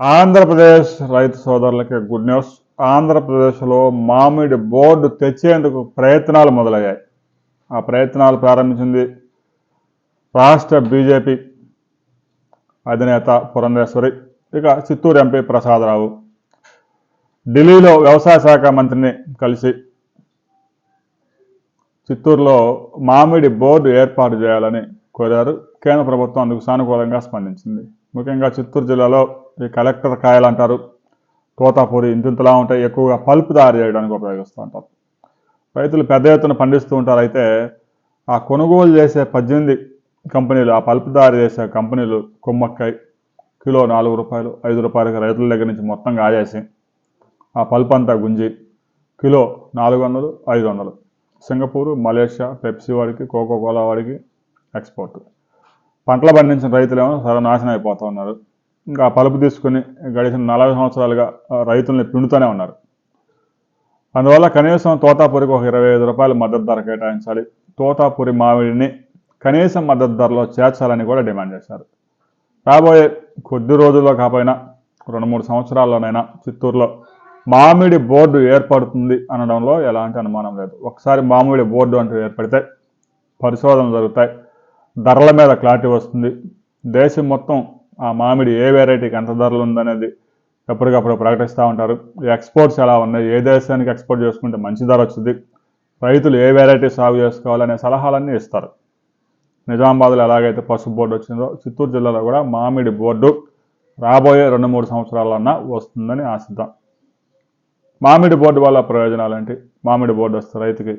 ఆంధ్రప్రదేశ్ రైతు సోదరులకి good news. ఆంధ్రప్రదేశ్లో మామిడి బోర్డు తెచ్చేందుకు ప్రయత్నాలు మొదలయ్యాయి. ఆ ప్రయత్నాలు ప్రారంభించింది రాష్ట్ర బీజేపీ అధినేత పురంధేశ్వరి ఇక చిత్తూరు ఎంపీ ప్రసాదరావు. ఢిల్లీలో వ్యవసాయ శాఖ మంత్రిని కలిసి చిత్తూరులో మామిడి బోర్డు ఏర్పాటు చేయాలని కోరారు. కేంద్ర ప్రభుత్వం అందుకు సానుకూలంగా స్పందించింది. ముఖ్యంగా చిత్తూరు జిల్లాలో కలెక్టర్ కాయలు అంటారు తోతాపూరి ఇంతింతలా ఉంటాయి ఎక్కువగా పల్పు తయారు చేయడానికి ఉపయోగిస్తూ ఉంటారు. రైతులు పెద్ద ఎత్తున పండిస్తూ ఉంటారు అయితే ఆ కొనుగోలు చేసే పద్దెనిమిది కంపెనీలు ఆ పల్పు తయారు చేసే కంపెనీలు కొమ్మక్కాయ కిలో నాలుగు రూపాయలు ఐదు రూపాయలకి రైతుల దగ్గర నుంచి మొత్తం కాజేసి ఆ పల్ప్ అంతా గుంజి కిలో నాలుగు వందలు ఐదు వందలు. సింగపూరు మలేషియా పెప్సీ వాడికి కోకో కోలా వాడికి ఎక్స్పోర్ట్. పంటలు పండించిన రైతులేమో సర్వనాశనం అయిపోతూ ఉన్నారు. ఇంకా పలుపు తీసుకుని గడిచిన నలభై సంవత్సరాలుగా రైతుల్ని పిండుతూనే ఉన్నారు. అందువల్ల కనీసం తోతాపూరికి ఒక ఇరవై ఐదు రూపాయల మద్దతు ధర కేటాయించాలి. తోతాపూరి మామిడిని కనీసం మద్దతు ధరలో చేర్చాలని కూడా డిమాండ్ చేశారు. రాబోయే కొద్ది రోజుల్లో కాకపోయినా రెండు మూడు సంవత్సరాల్లోనైనా చిత్తూరులో మామిడి బోర్డు ఏర్పడుతుంది అనడంలో ఎలాంటి అనుమానం లేదు. ఒకసారి మామిడి బోర్డు అంటూ ఏర్పడితే పరిశోధనలు జరుగుతాయి. ధరల మీద క్లారిటీ వస్తుంది. దేశం మొత్తం ఆ మామిడి ఏ వెరైటీకి ఎంత ధరలు ఉందనేది ఎప్పటికప్పుడు ప్రకటిస్తూ ఉంటారు. ఎక్స్పోర్ట్స్ ఎలా ఉన్నాయి? ఏ దేశానికి ఎక్స్పోర్ట్ చేసుకుంటే మంచి ధర వచ్చింది? రైతులు ఏ వెరైటీ సాగు చేసుకోవాలనే సలహాలన్నీ ఇస్తారు. నిజామాబాద్లో ఎలాగైతే పసుపు బోర్డు వచ్చిందో చిత్తూరు జిల్లాలో కూడా మామిడి బోర్డు రాబోయే రెండు మూడు సంవత్సరాలన్నా వస్తుందని ఆశిద్దాం. మామిడి బోర్డు వల్ల ప్రయోజనాలు ఏంటి? మామిడి బోర్డు వస్తే రైతుకి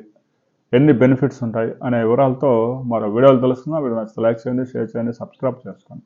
ఎన్ని బెనిఫిట్స్ ఉంటాయి? అనే వివరాలతో మరో వీడియోలు తెలుసుకుందాం. వీడియో నచ్చితే లైక్ చేయండి షేర్ చేయండి సబ్స్క్రైబ్ చేసుకోండి.